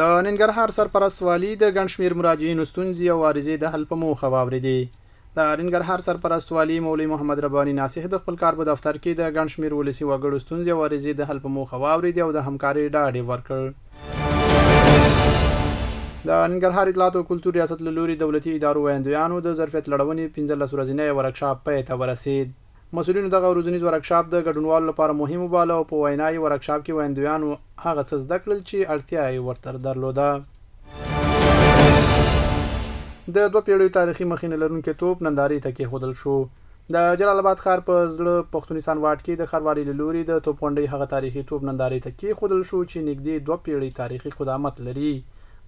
د ننګرهار سرپرست والی د ګڼ شمېر مراجعینو ستونزې او عارضې د حل په موخه واورېدې د ننګرهار سرپرست والی مولوي محمد رباني ناصح د خپل کار په دفتر کې د ګڼ شمېر ولسي وګړو ستونزې او عارضې د حل په موخه واورېدې او د همکارۍ ډاډ ورکړ. د ننګرهار اطلاعات او کلتور ریاست له لوري دولتي ادارو ویندویانو د ظرفیت لړونې 15 ورځنی ورکشاپ پای ته ورسید مسولینو دغه ورځنیز ورکشاپ د ګډونوالو لپاره مهم وباله او په وینای ورکشاپ کې ویندویانو هغه څه زده کړل چې اړتیا یې ورته درلوده. د دوه پیړیو تاریخي مخینه لرونکي توپ ننداري ته کېښودل شو. د جلال آباد ښار په زړه پښتونستان واټ کې د له لوري د توپونډۍ هغه تاریخي توپ ننداري ته کېښودل شو چې نږدې دوه پیړۍ تاریخي قدامت لري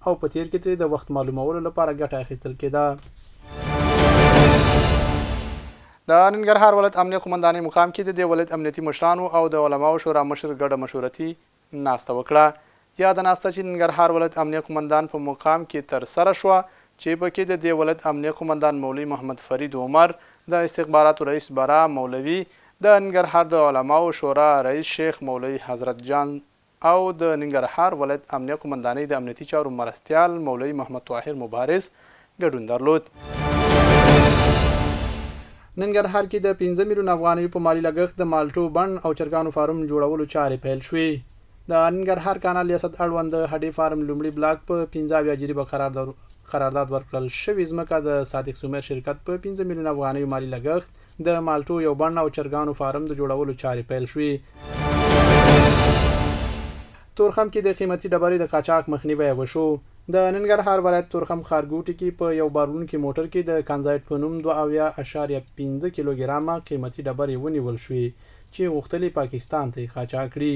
او په تیر کې ترې د وخت معلومولو لپاره ګټه اخیستل کېده د ننګرهار ولایت امنیه قومندانۍ مقام کې د دې ولایت امنیتي مشرانو او د علماو شورا مشر ګډه مشورتي ناسته وکړه. یا د ناسته چې ننګرهار ولایت امنیه قومندان په مقام کې تر سره شو چې پکې د دې ولایت امنیه قومندان مولوي محمد فرید عمر د استخباراتو رئیس برا مولوي د ننګرهار د علماو شورا رئیس شیخ مولوي حضرت جان او د ننګرهار ولایت امنیه قومندانۍ د امنیتي چارو مرستيال مولوي محمد طاهر مبارز ګډون درلود ننګرهار کې د 15 میلیون افغانۍ په مالی لګښت د مالټو بڼ او چرګانو فارم جوړولو چارې پیل شوې. د ننګرهار کانال ریاست اړوند د هډې فارم لومړی بلاک په 15 جریبه قرارداد قرارداد ورکړل شوې ځمکه د صادق سومر شرکت په 15 میلیون افغانۍ مالی لګښت د مالټو یو بڼ او چرګانو فارم د جوړولو چارې پیل شوې. تورخم کې د قیمتي ډبرې د قاچاق مخنیوي وشو د ننګرهار ولایت تورخم خارګوټي کې په یو بارونکي موټر کې د کانزایټ په نوم 2.5 کیلوګرامه قیمتي ډبرې ونیول شوې چې غوښتلې پاکستان ته قاچاق کړي.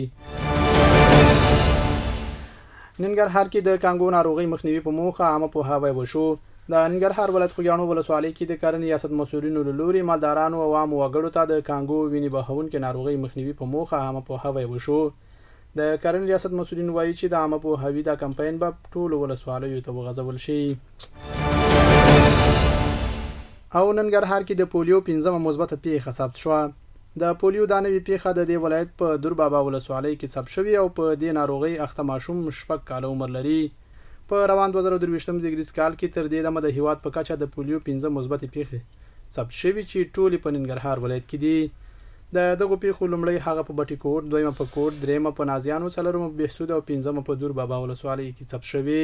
ننګرهار کې د کانګو ناروغي مخنیوي په موخه عامه په هاوی وشو د ننګرهار ولایت خوګانو ولسوالۍ کې د کرنې ریاست مسولینو لوري مالدارانو او عام وګړو ته د کانګو ویني بهونکو ناروغي مخنیوي په موخه عامه په هاوی وشو د کرن ریاست مسولین وایي چې د عامه په هوی دا کمپاین به ټول ولسوالیو ته وغځول شي. او ننګرهار کې د پولیو 15 مثبت پیښه ثبت شوه. د پولیو د نوې پیښه د دې ولایت په دور بابا ولسوالۍ کې ثبت شوی او په دې ناروغي اخته ماشوم شپږ کال عمر لري. په روان 2023م زیګریس کال کې تر دې دمه د هیواد په کچه د پولیو 15 مثبت پیښه ثبت شوی چې ټول په ننګرهار ولایت کې دي د دغه پیښو لومړی هغه په بټي کوټ دویمه په کوټ دریمه په نازیانو څلورمه بهسود او پنځمه په دور بابا ولسوالۍ کې ثبت شوی